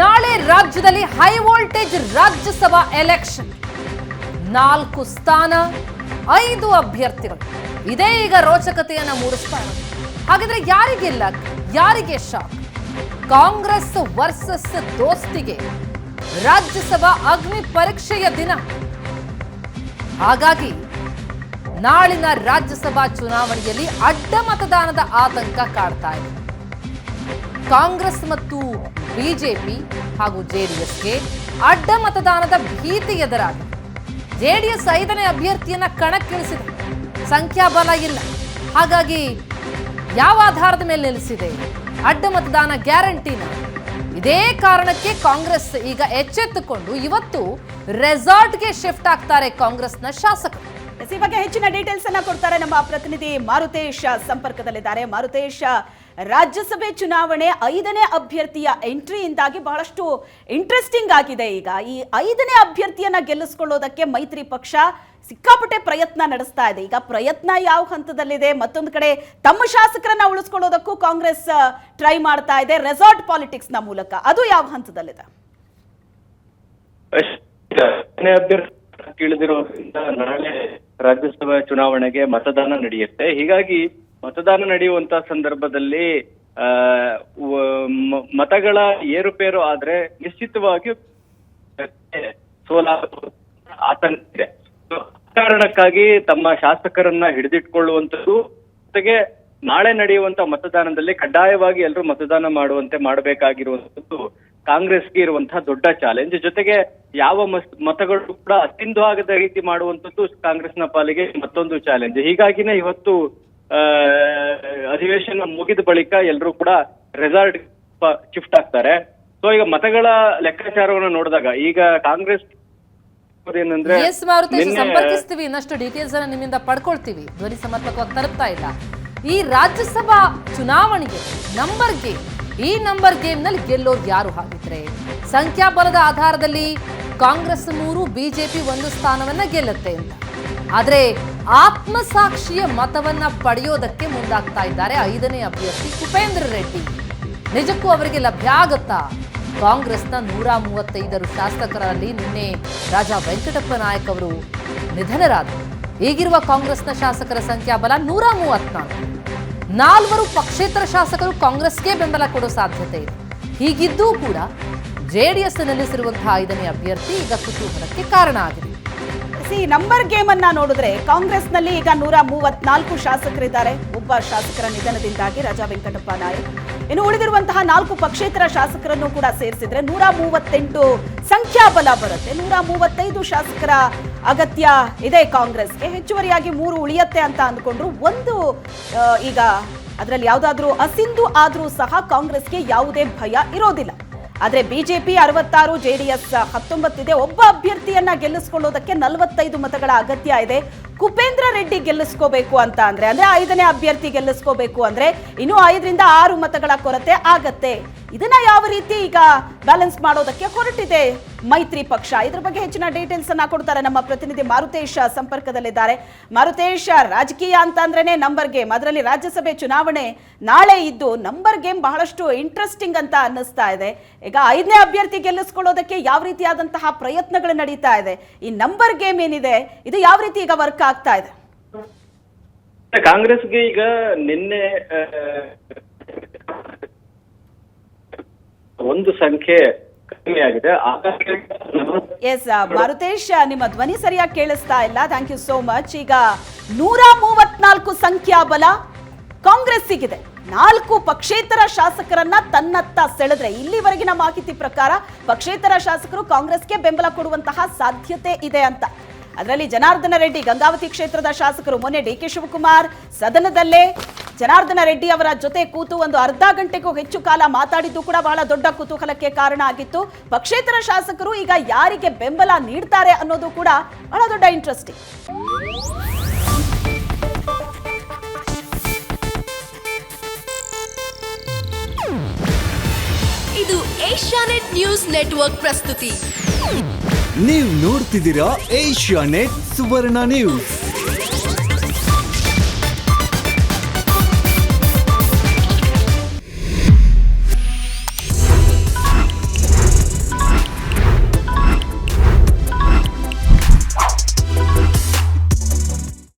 ನಾಳೆ ರಾಜ್ಯದಲ್ಲಿ high voltage Rajya Sabha election ನಾಲ್ಕು ಸ್ಥಾನ, ಐದು ಅಭ್ಯರ್ಥಿಗಳು. ಇದೇ ಈಗ ರೋಚಕತೆಯನ್ನ ಮೂಡಿಸ್ತಾ ಇದೆ. ಹಾಗಿದ್ರೆ ಯಾರಿಗೆ ಲಕ್ ಯಾರಿಗೆ ಶಾಕ್ ಕಾಂಗ್ರೆಸ್ ವರ್ಸಸ್ ದೋಸ್ತಿಗೆ ರಾಜ್ಯಸಭಾ ಅಗ್ನಿ ಪರೀಕ್ಷೆಯ ದಿನ. ಹಾಗಾಗಿ ನಾಳಿನ ರಾಜ್ಯಸಭಾ ಚುನಾವಣೆಯಲ್ಲಿ ಅಡ್ಡ ಮತದಾನದ ಆತಂಕ ಕಾಡ್ತಾ ಇದೆ. ಕಾಂಗ್ರೆಸ್ ಮತ್ತು ಬಿಜೆಪಿ ಹಾಗೂ ಜೆಡಿಎಸ್ಗೆ ಅಡ್ಡ ಮತದಾನದ ಭೀತಿ ಎದುರಾಗಿದೆ ಜೆಡಿಎಸ್ ಐದನೇ ಅಭ್ಯರ್ಥಿಯನ್ನ ಕಣಕ್ಕಿಳಿಸಿದೆ. ಸಂಖ್ಯಾಬಲ ಇಲ್ಲ. ಹಾಗಾಗಿ ಯಾವ ಆಧಾರದ ಮೇಲೆ ನಿಲ್ಲಿಸಿದೆ? ಅಡ್ಡ ಮತದಾನ ಗ್ಯಾರಂಟಿನ ಇದೇ ಕಾರಣಕ್ಕೆ ಕಾಂಗ್ರೆಸ್ ಈಗ ಎಚ್ಚೆತ್ತುಕೊಂಡು ಇವತ್ತು ರೆಸಾರ್ಟ್ಗೆ ಶಿಫ್ಟ್ ಆಗ್ತಾರೆ ಕಾಂಗ್ರೆಸ್ನ ಶಾಸಕರು. ಈ ಬಗ್ಗೆ ಹೆಚ್ಚಿನ ಡೀಟೇಲ್ಸ್ ಅನ್ನ ಕೊಡ್ತಾರೆ ನಮ್ಮ ಪ್ರತಿನಿಧಿ ಮಾರುತೇಶ್ ಸಂಪರ್ಕದಲ್ಲಿದ್ದಾರೆ. ಮಾರುತೇಶ್ ರಾಜ್ಯಸಭೆ ಚುನಾವಣೆ ಐದನೇ ಅಭ್ಯರ್ಥಿಯ ಎಂಟ್ರಿಯಿಂದಾಗಿ ಬಹಳಷ್ಟು ಇಂಟ್ರೆಸ್ಟಿಂಗ್ ಆಗಿದೆ ಈಗ. ಈ ಐದನೇ ಅಭ್ಯರ್ಥಿಯನ್ನ ಗೆಲ್ಲಿಸ್ಕೊಳ್ಳೋದಕ್ಕೆ ಮೈತ್ರಿ ಪಕ್ಷ ಸಿಕ್ಕಾಪಟ್ಟೆ ಪ್ರಯತ್ನ ನಡೆಸ್ತಾ ಇದೆ. ಈಗ ಪ್ರಯತ್ನ ಯಾವ ಹಂತದಲ್ಲಿದೆ? ಮತ್ತೊಂದು ಕಡೆ ತಮ್ಮ ಶಾಸಕರನ್ನ ಉಳಿಸ್ಕೊಳ್ಳೋದಕ್ಕೂ ಕಾಂಗ್ರೆಸ್ ಟ್ರೈ ಮಾಡ್ತಾ ಇದೆ. ರೆಸಾರ್ಟ್ ಪಾಲಿಟಿಕ್ಸ್ನ ಮೂಲಕ. ಅದು ಯಾವ ಹಂತದಲ್ಲಿದೆ? ತಿಳಿದಿರೋದ್ರಿಂದ ನಾಳೆ ರಾಜ್ಯಸಭಾ ಚುನಾವಣೆಗೆ ಮತದಾನ ನಡೆಯುತ್ತೆ. ಹೀಗಾಗಿ ಮತದಾನ ನಡೆಯುವಂತ ಸಂದರ್ಭದಲ್ಲಿ ಮತಗಳ ಏರುಪೇರು ಆದ್ರೆ ನಿಶ್ಚಿತವಾಗಿ ಸೋಲಾಗುವ ಆತಂಕ ಇದೆ. ಕಾರಣಕ್ಕಾಗಿ ತಮ್ಮ ಶಾಸಕರನ್ನ ಹಿಡಿದಿಟ್ಕೊಳ್ಳುವಂಥದ್ದು, ಜೊತೆಗೆ ನಾಳೆ ನಡೆಯುವಂತ ಮತದಾನದಲ್ಲಿ ಕಡ್ಡಾಯವಾಗಿ ಎಲ್ಲರೂ ಮತದಾನ ಮಾಡುವಂತೆ ಮಾಡಬೇಕಾಗಿರುವಂತದ್ದು ಕಾಂಗ್ರೆಸ್ಗೆ ಇರುವಂತಹ ದೊಡ್ಡ ಚಾಲೆಂಜ್ ಜೊತೆಗೆ ಯಾವ ಮತಗಳು ಕೂಡ ಅಸಿಂಧು ಆಗದ ರೀತಿ ಮಾಡುವಂತದ್ದು ಕಾಂಗ್ರೆಸ್ನ ಪಾಲಿಗೆ ಮತ್ತೊಂದು ಚಾಲೆಂಜ್ ಹೀಗಾಗಿನೇ ಇವತ್ತು ಅಧಿವೇಶನ ಮುಗಿದ ಬಳಿಕ ಎಲ್ಲರೂ ಕೂಡ ರೆಸಾರ್ಟ್ ಶಿಫ್ಟ್ ಆಗ್ತಾರೆ. ಸೊ ಈಗ ಮತಗಳ ಲೆಕ್ಕಾಚಾರವನ್ನು ನೋಡಿದಾಗ ಈಗ ಕಾಂಗ್ರೆಸ್ ಏನಂದ್ರೆ ಸಂಪರ್ಕಿಸ್ತೀವಿ. ಇನ್ನಷ್ಟು ಡೀಟೇಲ್ಸ್ ಅನ್ನ ನಿಮ್ಮಿಂದ ಪಡ್ಕೊಳ್ತೀವಿ. ಧ್ವನಿ ಸಮರ್ಪಕವಾಗಿ ತಲುಪ್ತಾ ಇಲ್ಲ. ಈ ರಾಜ್ಯಸಭಾ ಚುನಾವಣೆಗೆ ನಂಬರ್ ಗೇಮ್ ಈ ನಂಬರ್ ಗೇಮ್ನಲ್ಲಿ ಗೆಲ್ಲೋರು ಯಾರು ಹಾಗಿದ್ರೆ? ಸಂಖ್ಯಾಬಲದ ಆಧಾರದಲ್ಲಿ ಕಾಂಗ್ರೆಸ್ ಮೂರು ಬಿಜೆಪಿ ಒಂದು ಸ್ಥಾನವನ್ನ ಗೆಲ್ಲುತ್ತೆ ಅಂತ. ಆದ್ರೆ ಆತ್ಮಸಾಕ್ಷಿಯ ಮತವನ್ನ ಪಡೆಯೋದಕ್ಕೆ ಮುಂದಾಗ್ತಾ ಇದ್ದಾರೆ ಐದನೇ ಅಭ್ಯರ್ಥಿ ಕುಪೇಂದ್ರ ರೆಡ್ಡಿ. ನಿಜಕ್ಕೂ ಅವರಿಗೆ ಲಭ್ಯ ಆಗುತ್ತಾ? ಕಾಂಗ್ರೆಸ್ನ ನೂರ ಮೂವತ್ತೈದರು ಶಾಸಕರಲ್ಲಿ ನಿನ್ನೆ ರಾಜಾ ವೆಂಕಟಪ್ಪ ನಾಯಕ್ ಅವರು ನಿಧನರಾದರು. ಈಗಿರುವ ಕಾಂಗ್ರೆಸ್ನ ಶಾಸಕರ ಸಂಖ್ಯಾಬಲ ನೂರ ಮೂವತ್ನಾಲ್ಕು ನಾಲ್ವರು ಪಕ್ಷೇತರ ಶಾಸಕರು ಕಾಂಗ್ರೆಸ್ಗೆ ಬೆಂಬಲ ಕೊಡೋ ಸಾಧ್ಯತೆ ಇದೆ. ಹೀಗಿದ್ದೂ ಕೂಡ ಜೆಡಿಎಸ್ ನಿಲ್ಲಿಸಿರುವಂತಹ ಐದನೇ ಅಭ್ಯರ್ಥಿ ಈಗ ಕುತೂಹಲಕ್ಕೆ ಕಾರಣ ಆಗಿದೆ. ಸಿ ನಂಬರ್ ಗೇಮ್ ಅನ್ನ ನೋಡಿದ್ರೆ ಕಾಂಗ್ರೆಸ್ನಲ್ಲಿ ಈಗ ನೂರ ಮೂವತ್ನಾಲ್ಕು ಶಾಸಕರಿದ್ದಾರೆ. ಒಬ್ಬ ಶಾಸಕರ ನಿಧನದಿಂದಾಗಿ ರಾಜಾ ವೆಂಕಟಪ್ಪ ನಾಯಕ್. ಇನ್ನು ಉಳಿದಿರುವಂತಹ ನಾಲ್ಕು ಪಕ್ಷೇತರ ಶಾಸಕರನ್ನು ಕೂಡ ಸೇರಿಸಿದ್ರೆ ನೂರ ಮೂವತ್ತೆಂಟು ಸಂಖ್ಯಾಬಲ ಬರುತ್ತೆ. ನೂರ ಮೂವತ್ತೈದು ಶಾಸಕರ ಅಗತ್ಯ ಇದೆ ಕಾಂಗ್ರೆಸ್ಗೆ. ಹೆಚ್ಚುವರಿಯಾಗಿ ಮೂರು ಉಳಿಯತ್ತೆ ಅಂತ ಅಂದ್ಕೊಂಡ್ರು ಒಂದು ಈಗ ಅದರಲ್ಲಿ ಯಾವುದಾದ್ರೂ ಅಸಿಂಧು ಆದರೂ ಸಹ ಕಾಂಗ್ರೆಸ್ಗೆ ಯಾವುದೇ ಭಯ ಇರೋದಿಲ್ಲ. ಆದ್ರೆ ಬಿಜೆಪಿ ಅರವತ್ತಾರು, ಜೆಡಿಎಸ್ ಹತ್ತೊಂಬತ್ತಿದೆ. ಒಬ್ಬ ಅಭ್ಯರ್ಥಿಯನ್ನ ಗೆಲ್ಲಿಸ್ಕೊಳ್ಳೋದಕ್ಕೆ ನಲವತ್ತೈದು ಮತಗಳ ಅಗತ್ಯ ಇದೆ. ಕುಪೇಂದ್ರ ರೆಡ್ಡಿ ಗೆಲ್ಲಿಸ್ಕೋಬೇಕು ಅಂತ ಅಂದ್ರೆ ಅಂದ್ರೆ ಐದನೇ ಅಭ್ಯರ್ಥಿ ಗೆಲ್ಲಿಸ್ಕೋಬೇಕು ಅಂದ್ರೆ ಇನ್ನೂ ಐದರಿಂದ ಆರು ಮತಗಳ ಕೊರತೆ ಆಗತ್ತೆ. ಇದನ್ನ ಯಾವ ರೀತಿ ಈಗ ಬ್ಯಾಲೆನ್ಸ್ ಮಾಡೋದಕ್ಕೆ ಹೊರಟಿದೆ? ಮೈತ್ರಿ ಪಕ್ಷ. ಇದ್ರ ಬಗ್ಗೆ ಹೆಚ್ಚಿನ ಡೀಟೇಲ್ಸ್ ಅನ್ನ ಕೊಡ್ತಾರೆ ನಮ್ಮ ಪ್ರತಿನಿಧಿ ಮಾರುತೇಶ ಸಂಪರ್ಕದಲ್ಲಿದ್ದಾರೆ. ಮಾರುತೇಶ, ರಾಜಕೀಯ ಅಂತ ಅಂದ್ರೇನೆ ನಂಬರ್ ಗೇಮ್ ಅದರಲ್ಲಿ ರಾಜ್ಯಸಭೆ ಚುನಾವಣೆ ನಾಳೆ ಇದ್ದು ನಂಬರ್ ಗೇಮ್ ಬಹಳಷ್ಟು ಇಂಟ್ರೆಸ್ಟಿಂಗ್ ಅಂತ ಅನ್ನಿಸ್ತಾ ಇದೆ. ಈಗ ಐದನೇ ಅಭ್ಯರ್ಥಿ ಗೆಲ್ಲಿಸ್ಕೊಳ್ಳೋದಕ್ಕೆ ಯಾವ ರೀತಿಯಾದಂತಹ ಪ್ರಯತ್ನಗಳು ನಡೀತಾ ಇದೆ? ಈ ನಂಬರ್ ಗೇಮ್ ಏನಿದೆ? ಇದು ಯಾವ ರೀತಿ ಈಗ ವರ್ಕ್ ಆಗ್ತಾ ಇದೆ? ಕಾಂಗ್ರೆಸ್ಗೆ ಈಗ ನಿನ್ನೆ ಒಂದು ಸಂಖ್ಯೆ ಕಡಿಮೆ ಆಗಿದೆ. ಎಸ್ ಮಾರುತೇಶ್ ನಿಮ್ಮ ಧ್ವನಿ ಸರಿಯಾಗಿ ಕೇಳಿಸ್ತಾ ಇಲ್ಲ. ಥ್ಯಾಂಕ್ ಯು ಸೋ ಮಚ್ ಈಗ ನೂರ ಮೂವತ್ನಾಲ್ಕು ಸಂಖ್ಯಾಬಲ ಕಾಂಗ್ರೆಸ್ಸಿಗಿದೆ ನಾಲ್ಕು ಪಕ್ಷೇತರ ಶಾಸಕರನ್ನ ತನ್ನತ್ತ ಸೆಳೆದ್ರೆ ಇಲ್ಲಿವರೆಗಿನ ಮಾಹಿತಿ ಪ್ರಕಾರ ಪಕ್ಷೇತರ ಶಾಸಕರು ಕಾಂಗ್ರೆಸ್ಗೆ ಬೆಂಬಲ ಕೊಡುವಂತಹ ಸಾಧ್ಯತೆ ಇದೆ ಅಂತ. ಅದರಲ್ಲಿ ಜನಾರ್ದನ ರೆಡ್ಡಿ ಗಂಗಾವತಿ ಕ್ಷೇತ್ರದ ಶಾಸಕರು ಮೊನ್ನೆ ಡಿ ಕೆ ಶಿವಕುಮಾರ್ ಸದನದಲ್ಲೇ ಜನಾರ್ದನ ರೆಡ್ಡಿ ಅವರ ಜೊತೆ ಕೂತು ಒಂದು ಅರ್ಧ ಗಂಟೆಗೂ ಹೆಚ್ಚು ಕಾಲ ಮಾತಾಡಿದ್ದು ಕೂಡ ಬಹಳ ದೊಡ್ಡ ಕುತೂಹಲಕ್ಕೆ ಕಾರಣ ಆಗಿತ್ತು. ಪಕ್ಷೇತರ ಶಾಸಕರು ಈಗ ಯಾರಿಗೆ ಬೆಂಬಲ ನೀಡ್ತಾರೆ ಅನ್ನೋದು ಕೂಡ ಬಹಳ ದೊಡ್ಡ ಇಂಟ್ರೆಸ್ಟಿಂಗ್ ಇದು ಏಷ್ಯಾನೆಟ್ ನ್ಯೂಸ್ ನೆಟ್ವರ್ಕ್ ಪ್ರಸ್ತುತಿ. ನೀವು ನೋಡ್ತಿದ್ದೀರಾ ಏಷ್ಯಾ ನೆಟ್ ಸುವರ್ಣ ನ್ಯೂಸ್.